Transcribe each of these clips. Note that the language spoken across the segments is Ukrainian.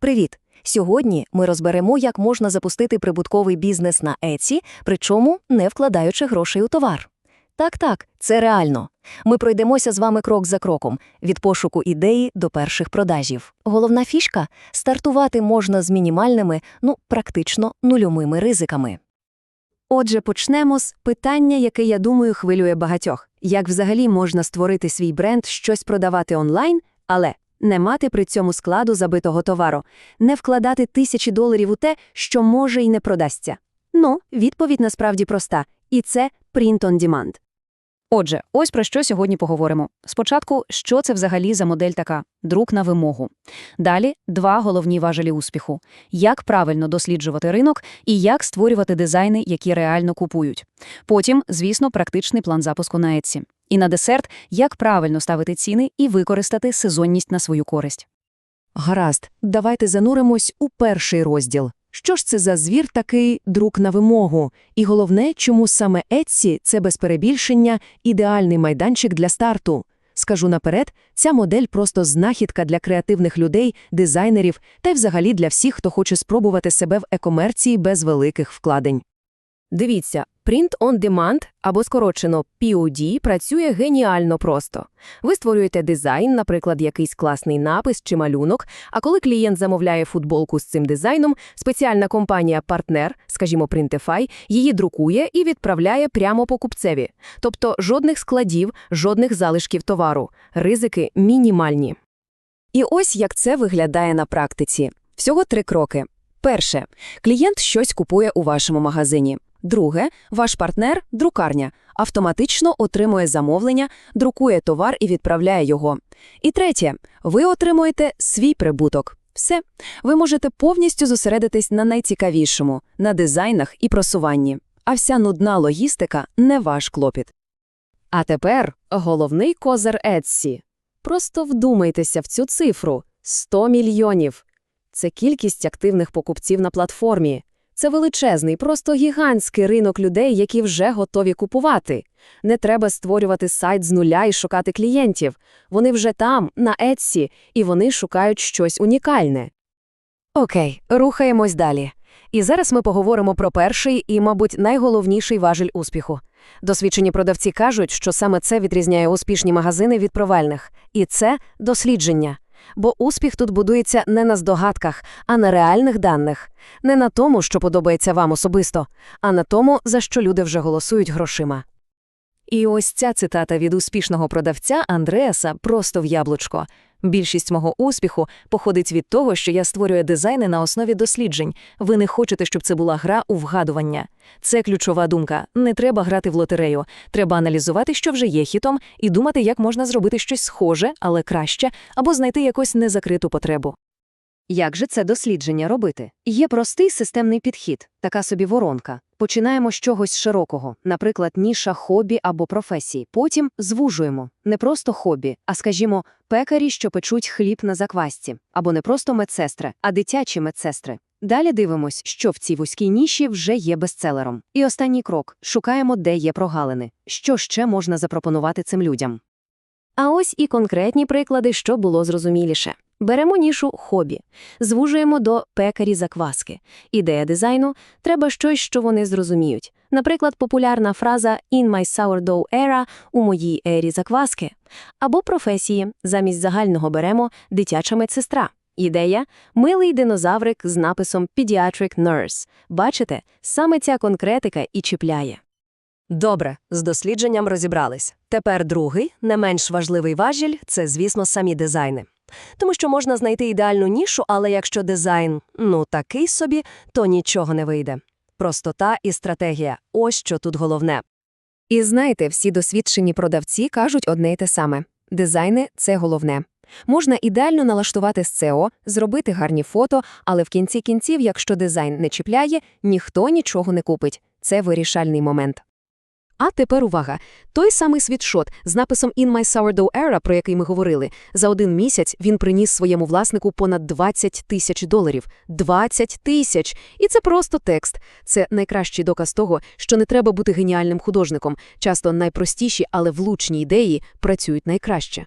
Привіт! Сьогодні ми розберемо, як можна запустити прибутковий бізнес на Etsy, причому не вкладаючи грошей у товар. Так-так, це реально. Ми пройдемося з вами крок за кроком, від пошуку ідеї до перших продажів. Головна фішка – стартувати можна з мінімальними, ну, практично нульовими ризиками. Отже, почнемо з питання, яке, я думаю, хвилює багатьох. Як взагалі можна створити свій бренд, щось продавати онлайн, але не мати при цьому складу забитого товару, не вкладати тисячі доларів у те, що може і не продасться? Ну, відповідь насправді проста. І це print on demand. Отже, ось про що сьогодні поговоримо. Спочатку, що це взагалі за модель така друк на вимогу. Далі два головні важелі успіху: як правильно досліджувати ринок і як створювати дизайни, які реально купують. Потім, звісно, практичний план запуску на Etsy. І на десерт, як правильно ставити ціни і використати сезонність на свою користь. Гаразд, давайте зануримось у перший розділ. Що ж це за звір такий друк на вимогу? І головне, чому саме Etsy – це без перебільшення ідеальний майданчик для старту? Скажу наперед, ця модель просто знахідка для креативних людей, дизайнерів та й взагалі для всіх, хто хоче спробувати себе в екомерції без великих вкладень. Дивіться, Print on Demand, або скорочено POD, працює геніально просто. Ви створюєте дизайн, наприклад, якийсь класний напис чи малюнок, а коли клієнт замовляє футболку з цим дизайном, спеціальна компанія-партнер, скажімо, Printify, її друкує і відправляє прямо покупцеві. Тобто жодних складів, жодних залишків товару. Ризики мінімальні. І ось як це виглядає на практиці. Всього три кроки. Перше. Клієнт щось купує у вашому магазині. Друге. Ваш партнер – друкарня. Автоматично отримує замовлення, друкує товар і відправляє його. І третє. Ви отримуєте свій прибуток. Все. Ви можете повністю зосередитись на найцікавішому – на дизайнах і просуванні. А вся нудна логістика – не ваш клопіт. А тепер головний козир Etsy. Просто вдумайтеся в цю цифру – 100 мільйонів. Це кількість активних покупців на платформі. Це величезний, просто гігантський ринок людей, які вже готові купувати. Не треба створювати сайт з нуля і шукати клієнтів. Вони вже там, на Etsy, і вони шукають щось унікальне. Окей, рухаємось далі. І зараз ми поговоримо про перший і, мабуть, найголовніший важель успіху. Досвідчені продавці кажуть, що саме це відрізняє успішні магазини від провальних. І це дослідження. Бо успіх тут будується не на здогадках, а на реальних даних. Не на тому, що подобається вам особисто, а на тому, за що люди вже голосують грошима. І ось ця цитата від успішного продавця Андреаса просто в яблучко. Більшість мого успіху походить від того, що я створюю дизайни на основі досліджень. Ви не хочете, щоб це була гра у вгадування. Це ключова думка. Не треба грати в лотерею. Треба аналізувати, що вже є хітом, і думати, як можна зробити щось схоже, але краще, або знайти якусь незакриту потребу. Як же це дослідження робити? Є простий системний підхід, така собі воронка. Починаємо з чогось широкого, наприклад, ніша хобі або професії. Потім звужуємо не просто хобі, а скажімо, пекарі, що печуть хліб на заквасці, або не просто медсестри, а дитячі медсестри. Далі дивимось, що в цій вузькій ніші вже є бестселером. І останній крок шукаємо, де є прогалини, що ще можна запропонувати цим людям. А ось і конкретні приклади, що було зрозуміліше. Беремо нішу хобі, звужуємо до пекарі закваски. Ідея дизайну – треба щось, що вони зрозуміють. Наприклад, популярна фраза «in my sourdough era» у моїй ері закваски. Або професії, замість загального беремо дитяча медсестра. Ідея – милий динозаврик з написом «Pediatric Nurse». Бачите, саме ця конкретика і чіпляє. Добре, з дослідженням розібрались. Тепер другий, не менш важливий важіль – це, звісно, самі дизайни. Тому що можна знайти ідеальну нішу, але якщо дизайн, ну, такий собі, то нічого не вийде. Простота і стратегія – ось що тут головне. І знаєте, всі досвідчені продавці кажуть одне й те саме. Дизайни – це головне. Можна ідеально налаштувати SEO, зробити гарні фото, але в кінці кінців, якщо дизайн не чіпляє, ніхто нічого не купить. Це вирішальний момент. А тепер увага. Той самий світшот з написом «In my sourdough era», про який ми говорили, за один місяць він приніс своєму власнику понад 20 тисяч доларів. 20 тисяч! І це просто текст. Це найкращий доказ того, що не треба бути геніальним художником. Часто найпростіші, але влучні ідеї працюють найкраще.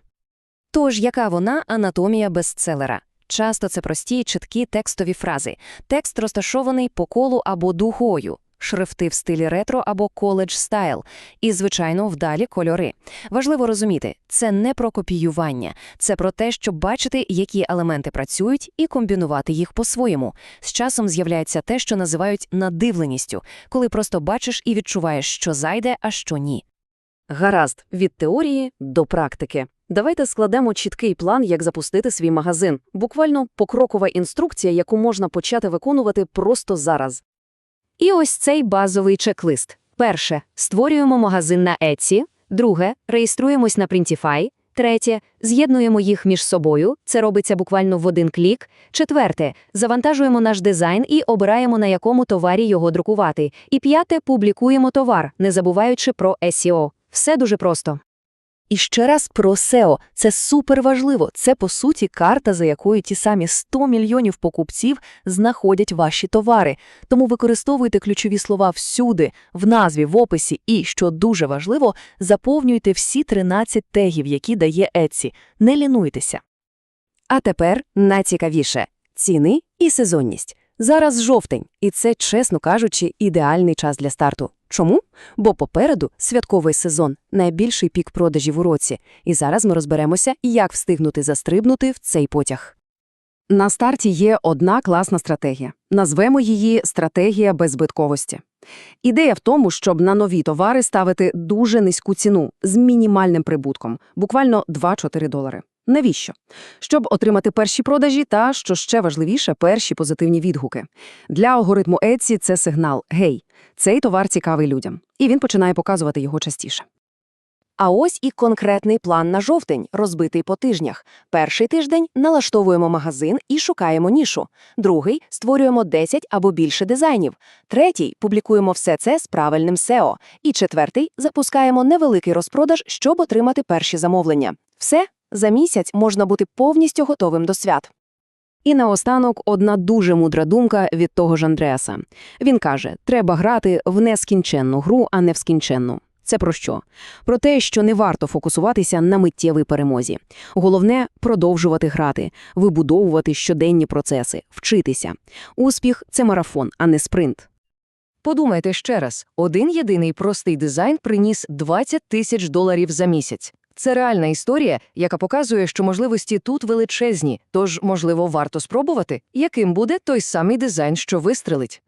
Тож, яка вона анатомія бестселера? Часто це прості, чіткі текстові фрази. Текст розташований по колу або дугою. Шрифти в стилі ретро або коледж стайл. І, звичайно, вдалі кольори. Важливо розуміти, це не про копіювання, це про те, щоб бачити, які елементи працюють, і комбінувати їх по-своєму. З часом з'являється те, що називають надивленістю, коли просто бачиш і відчуваєш, що зайде, а що ні. Гаразд, від теорії до практики. Давайте складемо чіткий план, як запустити свій магазин. Буквально покрокова інструкція, яку можна почати виконувати просто зараз. І ось цей базовий чек-лист. Перше – створюємо магазин на Etsy. Друге – реєструємось на Printify. Третє – з'єднуємо їх між собою. Це робиться буквально в один клік. Четверте – завантажуємо наш дизайн і обираємо, на якому товарі його друкувати. І п'яте – публікуємо товар, не забуваючи про SEO. Все дуже просто. І ще раз про SEO. Це суперважливо. Це, по суті, карта, за якою ті самі 100 мільйонів покупців знаходять ваші товари. Тому використовуйте ключові слова всюди, в назві, в описі і, що дуже важливо, заповнюйте всі 13 тегів, які дає Etsy. Не лінуйтеся. А тепер найцікавіше – ціни і сезонність. Зараз жовтень, і це, чесно кажучи, ідеальний час для старту. Чому? Бо попереду святковий сезон, найбільший пік продажів у році. І зараз ми розберемося, як встигнути застрибнути в цей потяг. На старті є одна класна стратегія. Назвемо її «стратегія беззбитковості». Ідея в тому, щоб на нові товари ставити дуже низьку ціну з мінімальним прибутком, буквально 2-4 долари. Навіщо? Щоб отримати перші продажі та, що ще важливіше, перші позитивні відгуки. Для алгоритму Etsy це сигнал «Гей, цей товар цікавий людям». І він починає показувати його частіше. А ось і конкретний план на жовтень, розбитий по тижнях. Перший тиждень налаштовуємо магазин і шукаємо нішу. Другий – створюємо 10 або більше дизайнів. Третій – публікуємо все це з правильним SEO. І четвертий – запускаємо невеликий розпродаж, щоб отримати перші замовлення. Все, за місяць можна бути повністю готовим до свят. І наостанок одна дуже мудра думка від того ж Андреаса. Він каже, треба грати в нескінченну гру, а не в скінченну. Це про що? Про те, що не варто фокусуватися на миттєвій перемозі. Головне – продовжувати грати, вибудовувати щоденні процеси, вчитися. Успіх – це марафон, а не спринт. Подумайте ще раз. Один єдиний простий дизайн приніс 20 тисяч доларів за місяць. Це реальна історія, яка показує, що можливості тут величезні, тож, можливо, варто спробувати, яким буде той самий дизайн, що вистрелить.